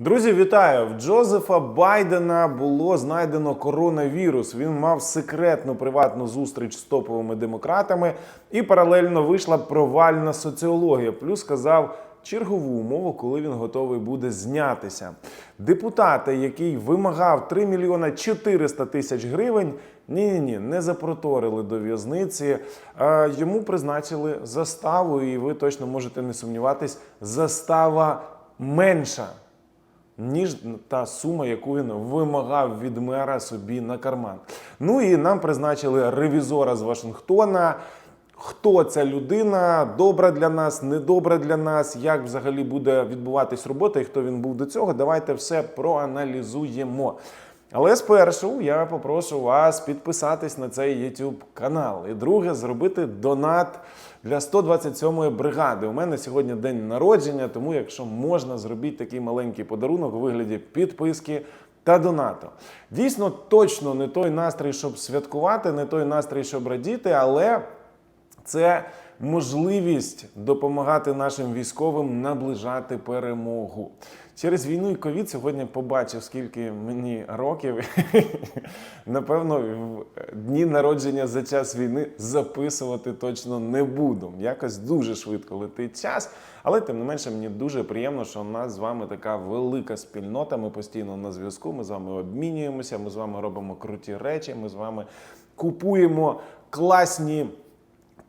Друзі, вітаю! В Джозефа Байдена було знайдено коронавірус. Він мав секретну приватну зустріч з топовими демократами, і паралельно вийшла провальна соціологія. Плюс сказав чергову умову, коли він готовий буде знятися. Депутата, який вимагав 3 мільйона 400 тисяч гривень, ні, ні, ні, не запроторили до в'язниці. А йому призначили заставу, і ви точно можете не сумніватись, застава менша ніж та сума, яку він вимагав від мера собі на карман. Ну і нам призначили ревізора з Вашингтона. Хто ця людина, добра для нас, недобра для нас, як взагалі буде відбуватись робота і хто він був до цього, давайте все проаналізуємо. Але спершу я попрошу вас підписатись на цей YouTube канал. І друге, зробити донат для 127-ї бригади. У мене сьогодні день народження, тому якщо можна, зробіть такий маленький подарунок у вигляді підписки та донату. Дійсно, точно не той настрій, щоб святкувати, не той настрій, щоб радіти, але це можливість допомагати нашим військовим наближати перемогу. Через війну і ковід сьогодні побачив, скільки мені років. Напевно, в дні народження за час війни записувати точно не буду. Якось дуже швидко летить час. Але тим не менше, мені дуже приємно, що у нас з вами така велика спільнота. Ми постійно на зв'язку. Ми з вами обмінюємося. Ми з вами робимо круті речі. Ми з вами купуємо класні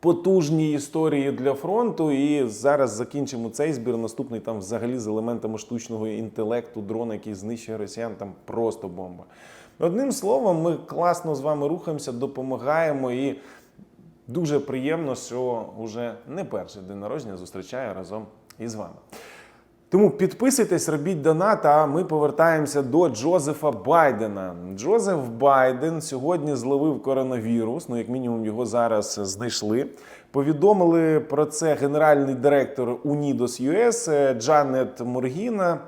потужні історії для фронту. І зараз закінчимо цей збір. Наступний там взагалі з елементами штучного інтелекту, дрон, який знищує росіян, там просто бомба. Одним словом, ми класно з вами рухаємося, допомагаємо і. Дуже приємно, що вже не перший день народження зустрічаю разом із вами. Тому підписуйтесь, робіть донат, а ми повертаємося до Джозефа Байдена. Джозеф Байден сьогодні зловив коронавірус, ну як мінімум його зараз знайшли. Повідомили про це генеральний директор Унідос ЮС Джанет Моргіна.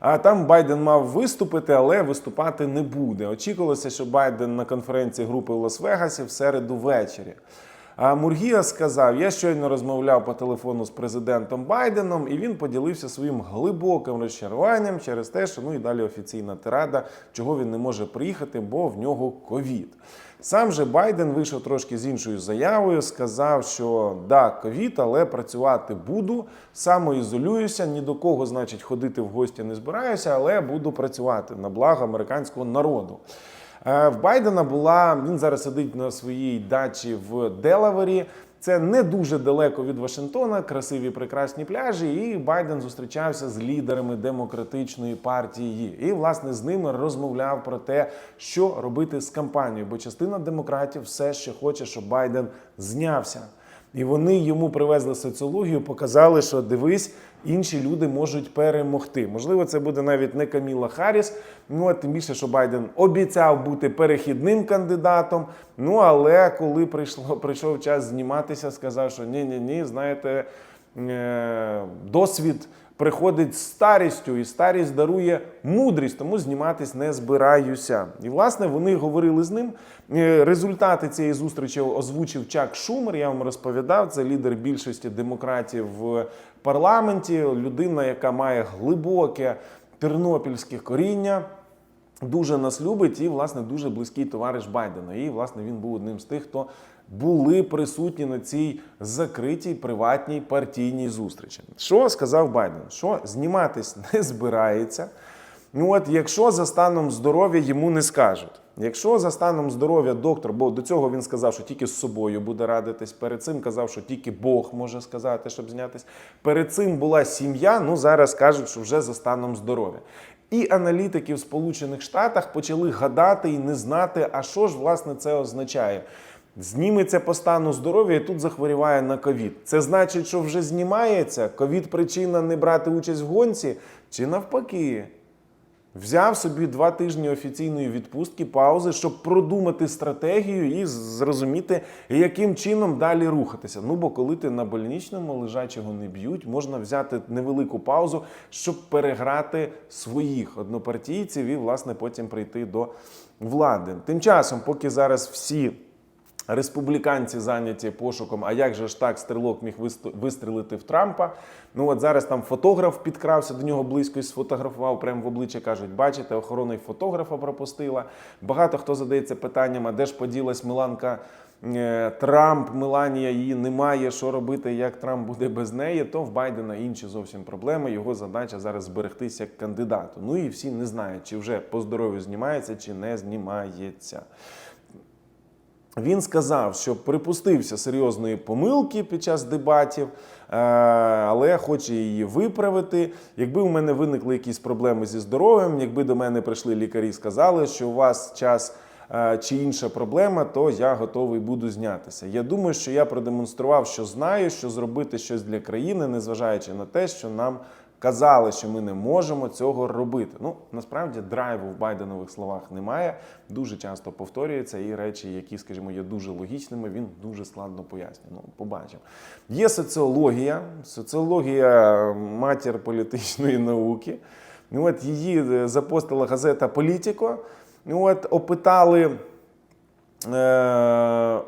А там Байден мав виступити, але виступати не буде. Очікувалося, що Байден на конференції групи в Лас-Вегасі в середу ввечері. А Мургія сказав: я щойно розмовляв по телефону з президентом Байденом, і він поділився своїм глибоким розчаруванням через те, що ну і далі офіційна тирада, чого він не може приїхати, бо в нього ковід. Сам же Байден вийшов трошки з іншою заявою, сказав, що да, ковід, але працювати буду, самоізолююся, ні до кого, значить, ходити в гості не збираюся, але буду працювати на благо американського народу. Е, В Байдена була він зараз сидить на своїй дачі в Делавері. Це не дуже далеко від Вашингтона, красиві прекрасні пляжі. І Байден зустрічався з лідерами демократичної партії. І власне з ними розмовляв про те, що робити з кампанією. Бо частина демократів все ще хоче, щоб Байден знявся. І вони йому привезли соціологію, показали, що дивись, інші люди можуть перемогти. Можливо, це буде навіть не Каміла Харріс. Ну а тим більше, що Байден обіцяв бути перехідним кандидатом. Ну але коли прийшло прийшов час зніматися, сказав, що ні, ні, ні, знаєте, е, досвід. Приходить з старістю, і старість дарує мудрість, тому зніматись не збираюся. І власне вони говорили з ним. Е, Результати цієї зустрічі озвучив Чак Шумер. Я вам розповідав. Це лідер більшості демократів в парламенті, людина, яка має глибоке тернопільське коріння. Дуже нас любить і, власне, дуже близький товариш Байдена. І, власне, він був одним з тих, хто були присутні на цій закритій приватній партійній зустрічі. Що сказав Байден? Що зніматись не збирається. Ну от, якщо за станом здоров'я йому не скажуть. Якщо за станом здоров'я доктор, бо до цього він сказав, що тільки з собою буде радитись. Перед цим казав, що тільки Бог може сказати, щоб знятись. Перед цим була сім'я. Ну зараз кажуть, що вже за станом здоров'я. І аналітики в Сполучених Штатах почали гадати і не знати, а що ж власне це означає. Зніметься по стану здоров'я і тут захворіває на ковід. Це значить, що вже знімається. Ковід причина не брати участь в гонці, чи навпаки. Взяв собі два тижні офіційної відпустки, паузи, щоб продумати стратегію і зрозуміти, яким чином далі рухатися. Ну бо коли ти на больничному лежачого не б'ють, можна взяти невелику паузу, щоб переграти своїх однопартійців і, власне, потім прийти до влади. Тим часом, поки зараз всі Республіканці зайняті пошуком, а як же ж так стрілок міг вист- вистрілити в Трампа? Ну от зараз там фотограф підкрався до нього близько і сфотографував прямо в обличчя. кажуть, бачите, охорона й фотографа пропустила. Багато хто задається питанням, а де ж поділась Миланка е, Трамп, Меланія її немає. Що робити, як Трамп буде без неї? То в Байдена інші зовсім проблеми. Його задача зараз зберегтися як кандидату. Ну і всі не знають, чи вже по здоров'ю знімається, чи не знімається. Він сказав, що припустився серйозної помилки під час дебатів, е, але хоче її виправити. Якби у мене виникли якісь проблеми зі здоров'ям, якби до мене прийшли лікарі і сказали, що у вас час е, чи інша проблема, то я готовий буду знятися. Я думаю, що я продемонстрував, що знаю, що зробити щось для країни, незважаючи на те, що нам казали, що ми не можемо цього робити. Ну насправді драйву в Байденових словах немає. Дуже часто повторюється і речі, які, скажімо, є дуже логічними, він дуже складно пояснює. Ну, побачимо. Є соціологія, соціологія матір політичної науки. Ну, от її е, запостила газета Політіко. Ну, от опитали. Е,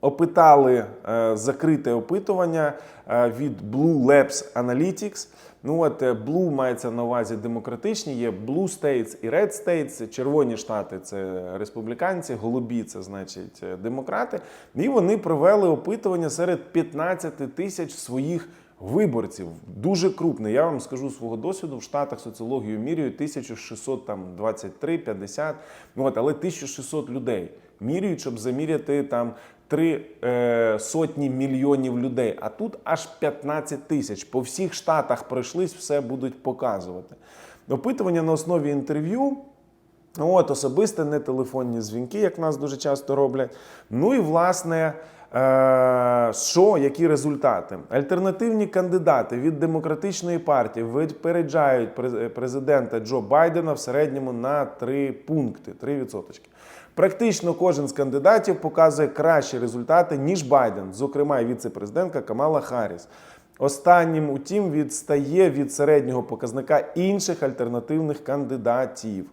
опитали е, закрите опитування е, від Blue Labs Analytics. Ну от е, Blue мається на увазі демократичні, є Blue States і Red States. Червоні штати це республіканці, голубі це значить е, демократи. І вони провели опитування серед 15 тисяч своїх виборців. Дуже крупне. Я вам скажу свого досвіду. В Штатах соціологію міряють 1623, 50, ну от, але 1600 людей міряють, щоб заміряти там три е, сотні мільйонів людей. А тут аж 15 тисяч. По всіх штатах пройшлись, все будуть показувати. Опитування на основі інтерв'ю. От, особисте, не телефонні дзвінки, як нас дуже часто роблять. Ну і власне, е, що, які результати? Альтернативні кандидати від демократичної партії випереджають президента Джо Байдена в середньому на 3 пункти, 3 відсоточки. Практично кожен з кандидатів показує кращі результати, ніж Байден, зокрема і віце-президентка Камала Харріс. Останнім, утім, відстає від середнього показника інших альтернативних кандидатів.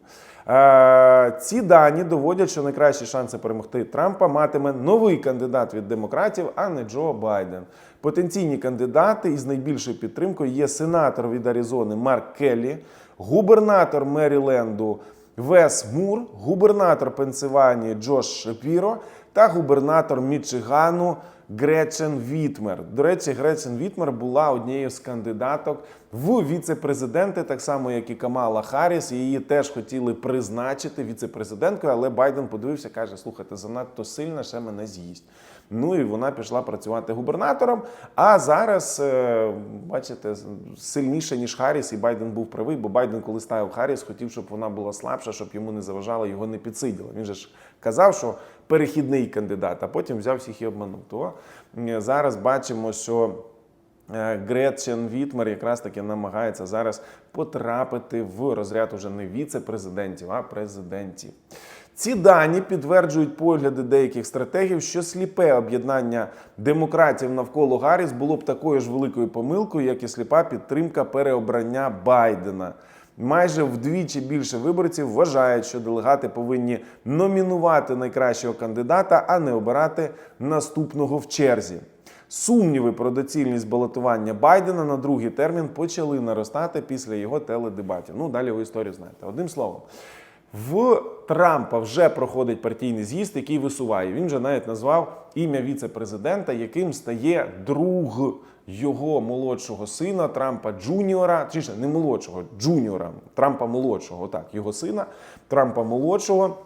Е, Ці дані доводять, що найкращі шанси перемогти Трампа матиме новий кандидат від демократів, а не Джо Байден. Потенційні кандидати із найбільшою підтримкою є сенатор від Аризони Марк Келлі, губернатор Меріленду Вес Мур, губернатор Пенсильванії Джош Шапіро та губернатор Мічигану Гречен Вітмер. До речі, Гречен Вітмер була однією з кандидаток в віце-президенти, так само як і Камала Харріс. Її теж хотіли призначити віце-президенткою, але Байден подивився, каже: слухайте, занадто сильна, ще мене з'їсть. Ну і вона пішла працювати губернатором. А зараз, е, бачите, сильніше, ніж Харріс, і Байден був правий, бо Байден, коли ставив Харріс, хотів, щоб вона була слабша, щоб йому не заважала, його не підсиділа. Він же ж казав, що перехідний кандидат, а потім взяв всіх і обманув. То зараз бачимо, що. Е, Гретчен Вітмер якраз таки намагається зараз потрапити в розряд уже не віце-президентів, а президентів. Ці дані підтверджують погляди деяких стратегів, що сліпе об'єднання демократів навколо Гарріс було б такою ж великою помилкою, як і сліпа підтримка переобрання Байдена. Майже вдвічі більше виборців вважають, що делегати повинні номінувати найкращого кандидата, а не обирати наступного в черзі. Сумніви про доцільність балотування Байдена на другий термін почали наростати після його теледебатів. Ну, далі ви історію знаєте. Одним словом, в Трампа вже проходить партійний з'їзд, який висуває. Він вже навіть назвав ім'я віце-президента, яким стає друг його молодшого сина Трампа Джуніора, чи не молодшого, Джуніора, Трампа молодшого, так, його сина, Трампа молодшого.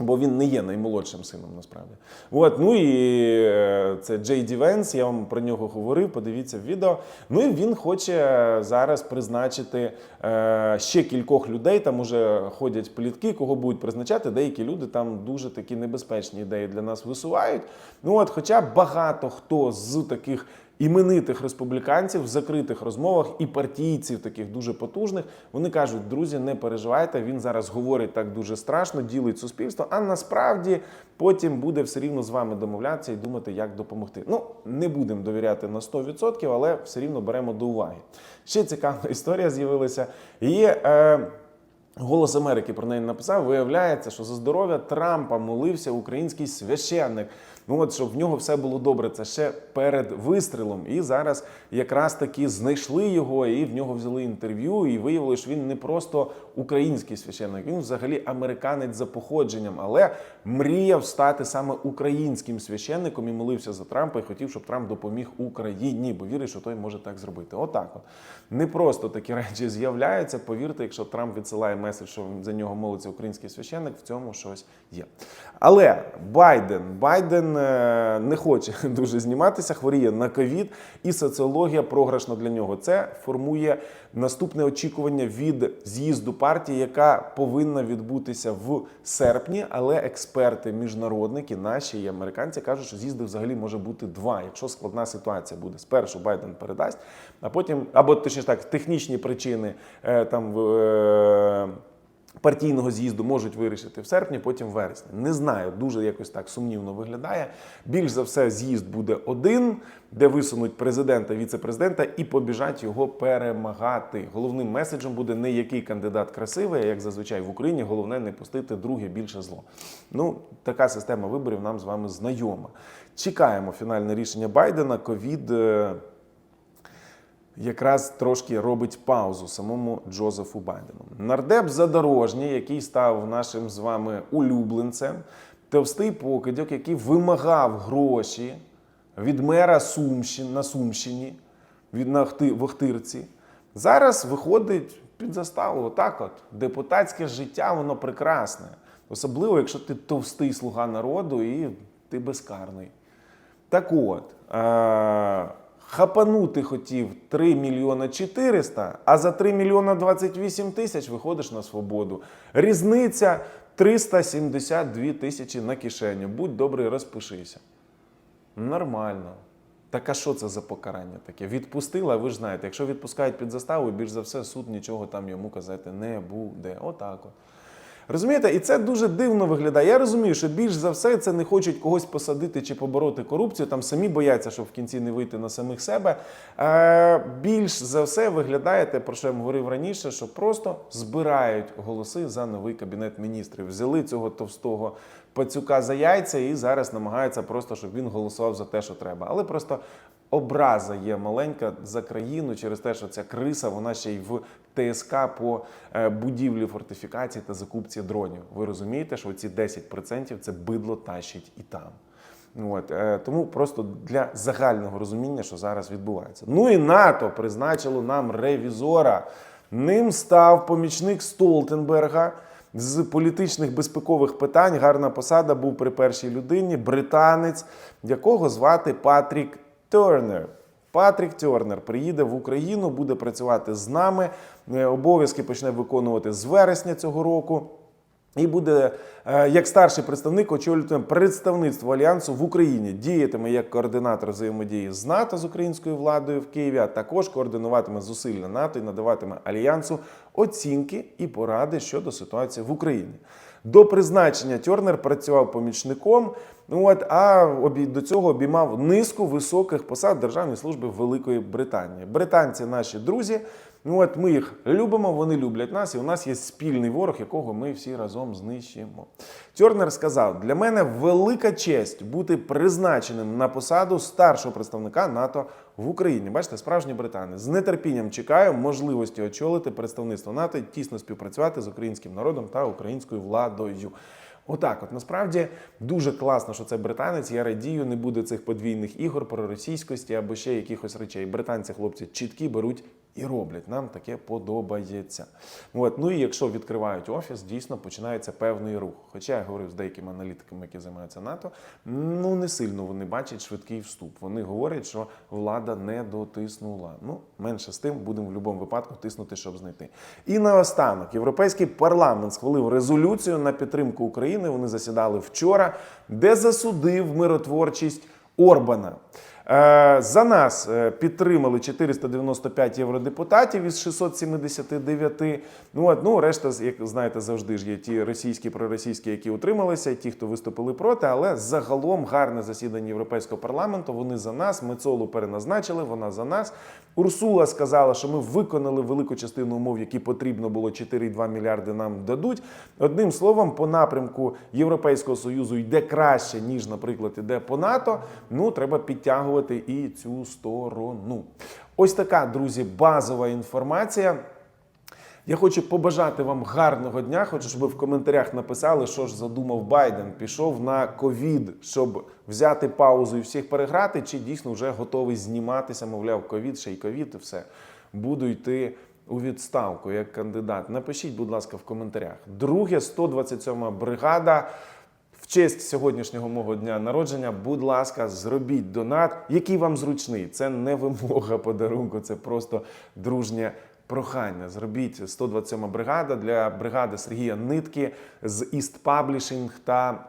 Бо він не є наймолодшим сином насправді. От, ну і е, це Джей Ді Венс, я вам про нього говорив, подивіться відео. Ну і він хоче зараз призначити е, ще кількох людей. Там уже ходять плітки, кого будуть призначати. Деякі люди там дуже такі небезпечні ідеї для нас висувають. Ну от, хоча багато хто з таких іменитих республіканців в закритих розмовах і партійців, таких дуже потужних, вони кажуть: друзі, не переживайте. Він зараз говорить так дуже страшно, ділить суспільство. А насправді потім буде все рівно з вами домовлятися і думати, як допомогти. Ну не будемо довіряти на 100%, але все рівно беремо до уваги. Ще цікава історія з'явилася. Є. Е, Голос Америки про неї написав. Виявляється, що за здоров'я Трампа молився український священник. Ну от щоб в нього все було добре, це ще перед вистрілом. І зараз якраз таки знайшли його, і в нього взяли інтерв'ю, і виявили, що він не просто український священник, він взагалі американець за походженням, але мріяв стати саме українським священником і молився за Трампа і хотів, щоб Трамп допоміг Україні, бо вірить, що той може так зробити. Отак, от не просто такі речі з'являються. Повірте, якщо Трамп відсилає меседж, що за нього молиться український священник, в цьому щось є. Але Байден Байден не хоче дуже зніматися, хворіє на ковід, і соціологія програшна для нього. Це формує наступне очікування від з'їзду партії, яка повинна відбутися в серпні. Але експерти, міжнародники, наші і американці кажуть, що з'їзду взагалі може бути два, якщо складна ситуація буде. Спершу Байден передасть, а потім, або точніше так, технічні причини е, там. Е, партійного з'їзду можуть вирішити в серпні, потім в вересні. Не знаю, дуже якось так сумнівно виглядає. Більш за все, з'їзд буде один, де висунуть президента, віце-президента і побіжать його перемагати. Головним меседжем буде не який кандидат красивий, а як зазвичай в Україні, головне не пустити друге більше зло. Ну, така система виборів нам з вами знайома. Чекаємо фінальне рішення Байдена. Ковід. Якраз трошки робить паузу самому Джозефу Байдену. Нардеп Задорожній, який став нашим з вами улюбленцем, товстий покидьок, який вимагав гроші від мера Сумщин, на Сумщині, від на Охтирці, зараз виходить під заставу. Отак от. Депутатське життя, воно прекрасне. Особливо, якщо ти товстий слуга народу і ти безкарний. Так от, е- хапанути хотів 3 мільйона 400, а за 3 мільйона 28 тисяч виходиш на свободу. Різниця 372 тисячі на кишеню. Будь добрий, розпишися. Нормально. Так а що це за покарання таке? Відпустила, ви ж знаєте, якщо відпускають під заставу, більш за все суд нічого там йому казати не буде. Отак от. Розумієте, і це дуже дивно виглядає. Я розумію, що більш за все це не хочуть когось посадити чи побороти корупцію. Там самі бояться, щоб в кінці не вийти на самих себе. Е, більш за все виглядає те, про що я говорив раніше, що просто збирають голоси за новий кабінет міністрів. Взяли цього товстого пацюка за яйця і зараз намагаються просто, щоб він голосував за те, що треба. Але просто образа є маленька за країну через те, що ця криса вона ще й в ТСК по е, будівлі фортифікацій та закупці дронів. Ви розумієте, що ці 10% це бидло тащить і там. От, е, тому просто для загального розуміння, що зараз відбувається. Ну і НАТО призначило нам ревізора. Ним став помічник Столтенберга з політичних безпекових питань. Гарна посада був при першій людині, британець, якого звати Патрік Тернер. Патрік Тернер приїде в Україну, буде працювати з нами. Е, Обов'язки почне виконувати з вересня цього року. І буде е, як старший представник очолювати представництво альянсу в Україні. Діятиме як координатор взаємодії з НАТО з українською владою в Києві, а також координуватиме зусилля НАТО і надаватиме альянсу оцінки і поради щодо ситуації в Україні. До призначення Тернер працював помічником. Ну от а до цього обіймав низку високих посад Державної служби Великої Британії. Британці наші друзі. Ну от ми їх любимо, вони люблять нас, і у нас є спільний ворог, якого ми всі разом знищимо. Тернер сказав: для мене велика честь бути призначеним на посаду старшого представника НАТО в Україні. Бачите, справжній британець. З нетерпінням чекаю можливості очолити представництво НАТО тісно співпрацювати з українським народом та українською владою. Отак, от насправді дуже класно, що це британець. Я радію, не буде цих подвійних ігор про російськості або ще якихось речей. Британці, хлопці, чіткі беруть і роблять. Нам таке подобається. От. Ну і якщо відкривають офіс, дійсно починається певний рух. Хоча я говорив з деякими аналітиками, які займаються НАТО, ну не сильно вони бачать швидкий вступ. Вони говорять, що влада не дотиснула. Ну, менше з тим, будемо в будь-якому випадку тиснути, щоб знайти. І наостанок, Європейський парламент схвалив резолюцію на підтримку України. Вони засідали вчора, де засудив миротворчість Орбана. Е, За нас е, підтримали 495 євродепутатів із 679. Ну, ну решта, як знаєте, завжди ж є ті російські, проросійські, які утрималися, ті, хто виступили проти. Але загалом гарне засідання Європейського парламенту. Вони за нас. Мецолу переназначили. Вона за нас. Урсула сказала, що ми виконали велику частину умов, які потрібно було 4,2 мільярди нам дадуть. Одним словом, по напрямку Європейського союзу йде краще, ніж, наприклад, іде по НАТО. Ну треба підтягувати і цю сторону. Ось така, друзі, базова інформація. Я хочу побажати вам гарного дня. Хочу, щоб ви в коментарях написали, що ж задумав Байден. Пішов на ковід, щоб взяти паузу і всіх переграти, чи дійсно вже готовий зніматися, мовляв, ковід, ще й ковід, і все. Буду йти у відставку як кандидат. Напишіть, будь ласка, в коментарях. Друге, 127 бригада. Честь сьогоднішнього мого дня народження, будь ласка, зробіть донат, який вам зручний. Це не вимога подарунку, це просто дружнє прохання. Зробіть 127 бригада для бригади Сергія Нитки з East Publishing та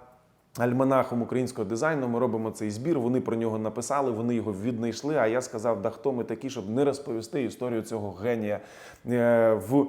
альманахом українського дизайну. Ми робимо цей збір. Вони про нього написали, вони його віднайшли. А я сказав, да хто ми такі, щоб не розповісти історію цього генія е, в е,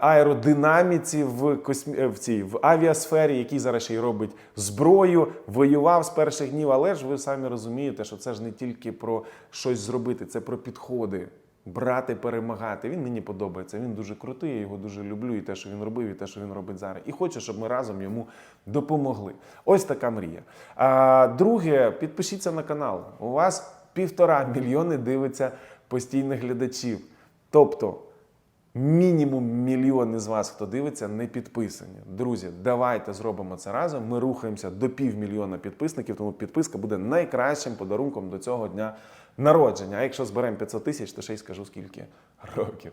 аеродинаміці, в космі... е, в цій в авіасфері, який зараз ще й робить зброю, воював з перших днів. Але ж ви самі розумієте, що це ж не тільки про щось зробити, це про підходи. Брати, перемагати. Він мені подобається. Він дуже крутий, я його дуже люблю. І те, що він робив, і те, що він робить зараз. І хочу, щоб ми разом йому допомогли. Ось така мрія. А, друге, підпишіться на канал. У вас півтора мільйони дивиться постійних глядачів. Тобто. Мінімум мільйон із вас, хто дивиться, не підписані. Друзі, давайте зробимо це разом. Ми рухаємося до півмільйона підписників, тому підписка буде найкращим подарунком до цього дня народження. А якщо зберемо 500 тисяч, то ще й скажу скільки років.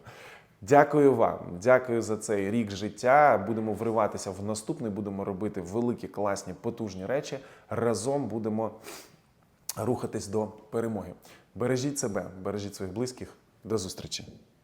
Дякую вам, дякую за цей рік життя. Будемо вриватися в наступний, будемо робити великі, класні, потужні речі. Разом будемо рухатись до перемоги. Бережіть себе, бережіть своїх близьких. До зустрічі.